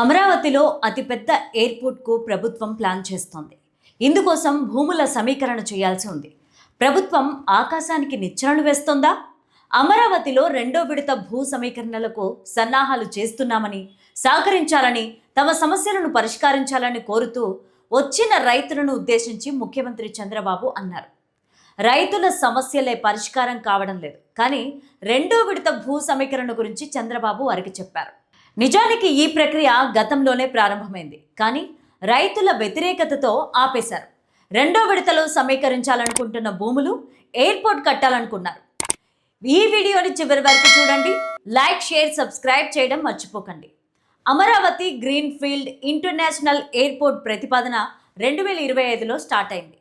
అమరావతిలో అతిపెద్ద ఎయిర్పోర్ట్కు ప్రభుత్వం ప్లాన్ చేస్తోంది. ఇందుకోసం భూముల సమీకరణ చేయాల్సి ఉంది. ప్రభుత్వం ఆకాశానికి నిచ్చెనలు వేస్తోందా? అమరావతిలో రెండో విడత భూ సమీకరణలకు సన్నాహాలు చేస్తున్నామని సహకరించాలని తమ సమస్యలను పరిష్కరించాలని కోరుతూ వచ్చిన రైతులను ఉద్దేశించి ముఖ్యమంత్రి చంద్రబాబు అన్నారు. రైతుల సమస్యలే పరిష్కారం కావడం లేదు. కానీ రెండో విడత భూ సమీకరణ గురించి చంద్రబాబు వారికి చెప్పారు. నిజానికి ఈ ప్రక్రియ గతంలోనే ప్రారంభమైంది కానీ రైతుల వ్యతిరేకతతో ఆపేశారు. రెండో విడతలో సమీకరించాలనుకుంటున్న భూములు ఎయిర్పోర్ట్ కట్టాలనుకున్నారు. ఈ వీడియోని చివరి వరకు చూడండి. లైక్ షేర్ సబ్స్క్రైబ్ చేయడం మర్చిపోకండి. Amaravati green field international airport ప్రతిపాదన రెండు వేల ఇరవై ఐదులో స్టార్ట్ అయింది.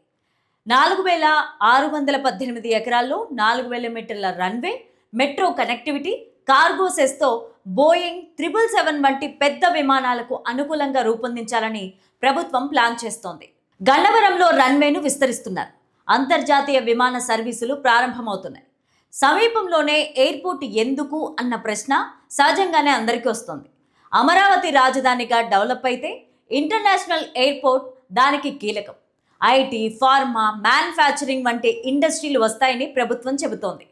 నాలుగు వేల ఆరు వందల పద్దెనిమిది ఎకరాల్లో నాలుగు వేల మీటర్ల రన్వే మెట్రో కనెక్టివిటీ కార్గో సెస్తో బోయింగ్ త్రిబుల్ సెవెన్ వంటి పెద్ద విమానాలకు అనుకూలంగా రూపొందించాలని ప్రభుత్వం ప్లాన్ చేస్తోంది. గన్నవరంలో రన్వేను విస్తరిస్తున్నారు. అంతర్జాతీయ విమాన సర్వీసులు ప్రారంభమవుతున్నాయి. సమీపంలోనే ఎయిర్పోర్ట్ ఎందుకు అన్న ప్రశ్న సహజంగానే అందరికీ వస్తుంది. అమరావతి రాజధానిగా డెవలప్ అయితే ఇంటర్నేషనల్ ఎయిర్పోర్ట్ దానికి కీలకం. ఐటీ ఫార్మా మ్యానుఫ్యాక్చరింగ్ వంటి ఇండస్ట్రీలు వస్తాయని ప్రభుత్వం చెబుతోంది.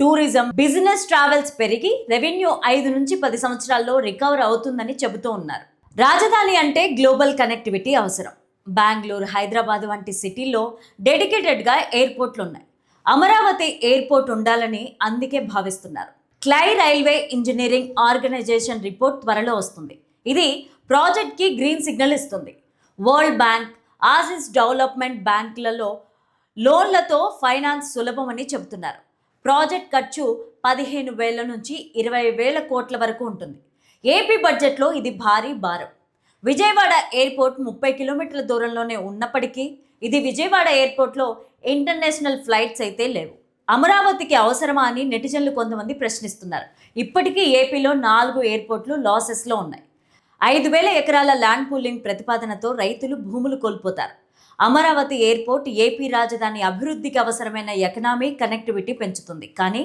టూరిజం బిజినెస్ ట్రావెల్స్ పెరిగి రెవెన్యూ ఐదు నుంచి పది సంవత్సరాల్లో రికవర్ అవుతుందని చెబుతూ ఉన్నారు. రాజధాని అంటే గ్లోబల్ కనెక్టివిటీ అవసరం. బెంగళూరు హైదరాబాద్ వంటి సిటీల్లో డెడికేటెడ్గా ఎయిర్పోర్ట్లు ఉన్నాయి అమరావతి ఎయిర్పోర్ట్ ఉండాలని అందుకే భావిస్తున్నారు. క్లై రైల్వే ఇంజనీరింగ్ ఆర్గనైజేషన్ రిపోర్ట్ త్వరలో వస్తుంది. ఇది ప్రాజెక్ట్కి గ్రీన్ సిగ్నల్ ఇస్తుంది. వరల్డ్ బ్యాంక్ ఆసిస్ డెవలప్మెంట్ బ్యాంకులలో లోన్లతో ఫైనాన్స్ సులభమని చెబుతున్నారు. ప్రాజెక్ట్ ఖర్చు పదిహేను వేల నుంచి ఇరవై వేల కోట్ల వరకు ఉంటుంది. ఏపీ బడ్జెట్లో ఇది భారీ భారం. విజయవాడ ఎయిర్పోర్ట్ ముప్పై కిలోమీటర్ల దూరంలోనే ఉన్నప్పటికీ ఇది విజయవాడ ఎయిర్పోర్ట్లో ఇంటర్నేషనల్ ఫ్లైట్స్ అయితే లేవు. అమరావతికి అవసరమా అని నెటిజన్లు కొంతమంది ప్రశ్నిస్తున్నారు. ఇప్పటికీ ఏపీలో నాలుగు ఎయిర్పోర్ట్లు లాసెస్లో ఉన్నాయి. ఐదు వేల ఎకరాల ల్యాండ్ పూలింగ్ ప్రతిపాదనతో రైతులు భూములు కోల్పోతారు. అమరావతి ఎయిర్పోర్ట్ ఏపీ రాజధాని అభివృద్ధికి అవసరమైన ఎకనామిక్ కనెక్టివిటీ పెంచుతుంది. కానీ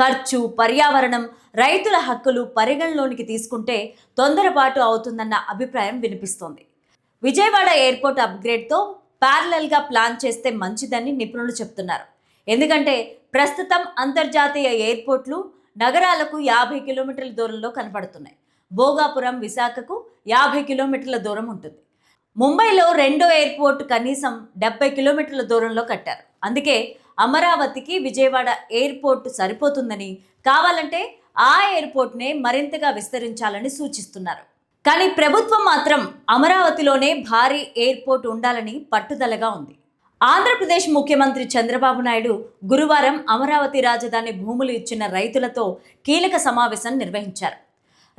ఖర్చు పర్యావరణం రైతుల హక్కులు పరిగణలోనికి తీసుకుంటే తొందరపాటు అవుతుందన్న అభిప్రాయం వినిపిస్తోంది. విజయవాడ ఎయిర్పోర్ట్ అప్గ్రేడ్తో ప్యారలల్గా ప్లాన్ చేస్తే మంచిదని నిపుణులు చెప్తున్నారు. ఎందుకంటే ప్రస్తుతం అంతర్జాతీయ ఎయిర్పోర్ట్లు నగరాలకు యాభై కిలోమీటర్ల దూరంలో కనపడుతున్నాయి. భోగాపురం విశాఖకు యాభై కిలోమీటర్ల దూరం ఉంటుంది. ముంబైలో రెండో ఎయిర్పోర్ట్ కనీసం డెబ్బై కిలోమీటర్ల దూరంలో కట్టారు. అందుకే అమరావతికి విజయవాడ ఎయిర్పోర్ట్ సరిపోతుందని కావాలంటే ఆ ఎయిర్పోర్ట్నే మరింతగా విస్తరించాలని సూచిస్తున్నారు. కానీ ప్రభుత్వం మాత్రం అమరావతిలోనే భారీ ఎయిర్పోర్ట్ ఉండాలని పట్టుదలగా ఉంది. ఆంధ్రప్రదేశ్ ముఖ్యమంత్రి చంద్రబాబు నాయుడు గురువారం అమరావతి రాజధాని భూములు ఇచ్చిన రైతులతో కీలక సమావేశం నిర్వహించారు.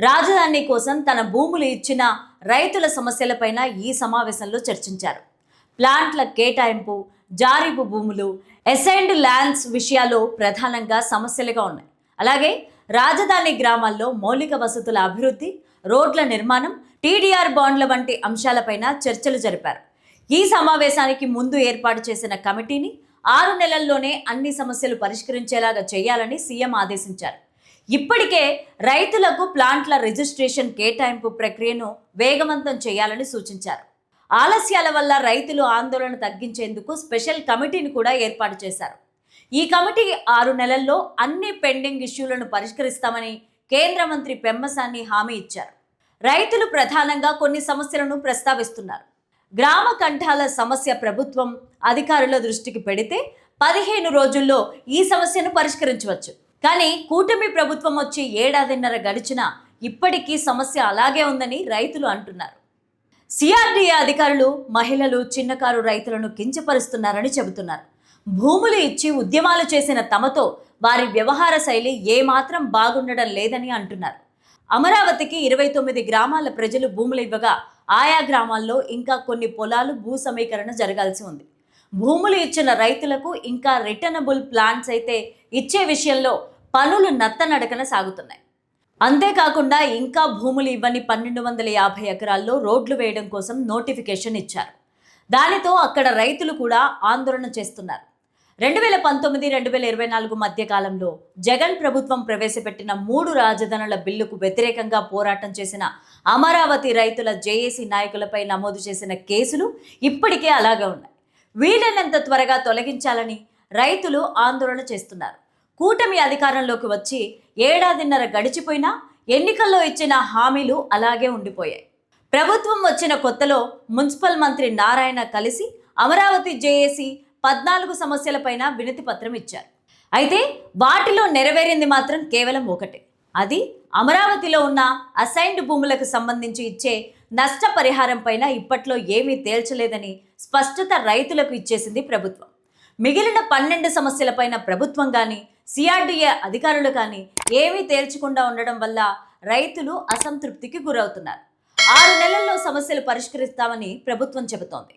రాజధాని కోసం తన భూములు ఇచ్చిన రైతుల సమస్యలపైన ఈ సమావేశంలో చర్చించారు. ప్లాంట్ల కేటాయింపు జారీపు భూములు అసైన్డ్ ల్యాండ్స్ విషయాలు ప్రధానంగా సమస్యలుగా ఉన్నాయి. అలాగే రాజధాని గ్రామాల్లో మౌలిక వసతుల అభివృద్ధి రోడ్ల నిర్మాణం టీడీఆర్ బాండ్ల వంటి అంశాలపైన చర్చలు జరిపారు. ఈ సమావేశానికి ముందు ఏర్పాటు చేసిన కమిటీని ఆరు నెలల్లోనే అన్ని సమస్యలు పరిష్కరించేలాగా చేయాలని సీఎం ఆదేశించారు. ఇప్పటికే రైతులకు ప్లాంట్ల రిజిస్ట్రేషన్ కేటాయింపు ప్రక్రియను వేగవంతం చేయాలని సూచించారు. ఆలస్యాల వల్ల రైతులు ఆందోళన తగ్గించేందుకు స్పెషల్ కమిటీని కూడా ఏర్పాటు చేశారు. ఈ కమిటీ ఆరు నెలల్లో అన్ని పెండింగ్ ఇష్యూలను పరిష్కరిస్తామని కేంద్ర మంత్రి పెమ్మసాని హామీ ఇచ్చారు. రైతులు ప్రధానంగా కొన్ని సమస్యలను ప్రస్తావిస్తున్నారు. గ్రామ కంఠాల సమస్య ప్రభుత్వం అధికారుల దృష్టికి పెడితే పదిహేను రోజుల్లో ఈ సమస్యను పరిష్కరించవచ్చు. కానీ కూటమి ప్రభుత్వం వచ్చి ఏడాదిన్నర గడిచినా ఇప్పటికీ సమస్య అలాగే ఉందని రైతులు అంటున్నారు. సిఆర్డీఏ అధికారులు మహిళలు చిన్నకారు రైతులను కించపరుస్తున్నారని చెబుతున్నారు. భూములు ఇచ్చి ఉద్యమాలు చేసిన తమతో వారి వ్యవహార శైలి ఏమాత్రం బాగుండడం లేదని అంటున్నారు. అమరావతికి ఇరవై తొమ్మిది గ్రామాల ప్రజలు భూములు ఇవ్వగా ఆయా గ్రామాల్లో ఇంకా కొన్ని పొలాలు భూ సమీకరణ జరగాల్సి ఉంది. భూములు ఇచ్చిన రైతులకు ఇంకా రిటర్నబుల్ ప్లాన్స్ అయితే ఇచ్చే విషయంలో పనులు నత్తనడకన సాగుతున్నాయి. అంతేకాకుండా ఇంకా భూములు ఇవ్వని పన్నెండు వందల యాభై ఎకరాల్లో రోడ్లు వేయడం కోసం నోటిఫికేషన్ ఇచ్చారు. దానితో అక్కడ రైతులు కూడా ఆందోళన చేస్తున్నారు. రెండు వేల పంతొమ్మిది రెండు వేల ఇరవై నాలుగు మధ్య కాలంలో జగన్ ప్రభుత్వం ప్రవేశపెట్టిన మూడు రాజధానుల బిల్లుకు వ్యతిరేకంగా పోరాటం చేసిన అమరావతి రైతుల జేఏసీ నాయకులపై నమోదు చేసిన కేసులు ఇప్పటికే అలాగే ఉన్నాయి. వీలైనంత త్వరగా తొలగించాలని రైతులు ఆందోళన చేస్తున్నారు. కూటమి అధికారంలోకి వచ్చి ఏడాదిన్నర గడిచిపోయినా ఎన్నికల్లో ఇచ్చిన హామీలు అలాగే ఉండిపోయాయి. ప్రభుత్వం వచ్చిన కొత్తలో మున్సిపల్ మంత్రి నారాయణ కలిసి అమరావతి జేఏసీ పద్నాలుగు సమస్యలపైన వినతి పత్రం ఇచ్చారు. అయితే వాటిలో నెరవేరింది మాత్రం కేవలం ఒకటే. అది అమరావతిలో ఉన్న అసైన్డ్ భూములకు సంబంధించి ఇచ్చే నష్టపరిహారం పైన ఇప్పట్లో ఏమీ తేల్చలేదని స్పష్టత రైతులకు ఇచ్చేసింది ప్రభుత్వం. మిగిలిన పన్నెండు సమస్యలపైన ప్రభుత్వం కానీ సిఆర్డీఏ అధికారులు కానీ ఏమీ తేల్చకుండా ఉండడం వల్ల రైతులు అసంతృప్తికి గురవుతున్నారు. ఆరు నెలల్లో సమస్యలు పరిష్కరిస్తామని ప్రభుత్వం చెబుతోంది.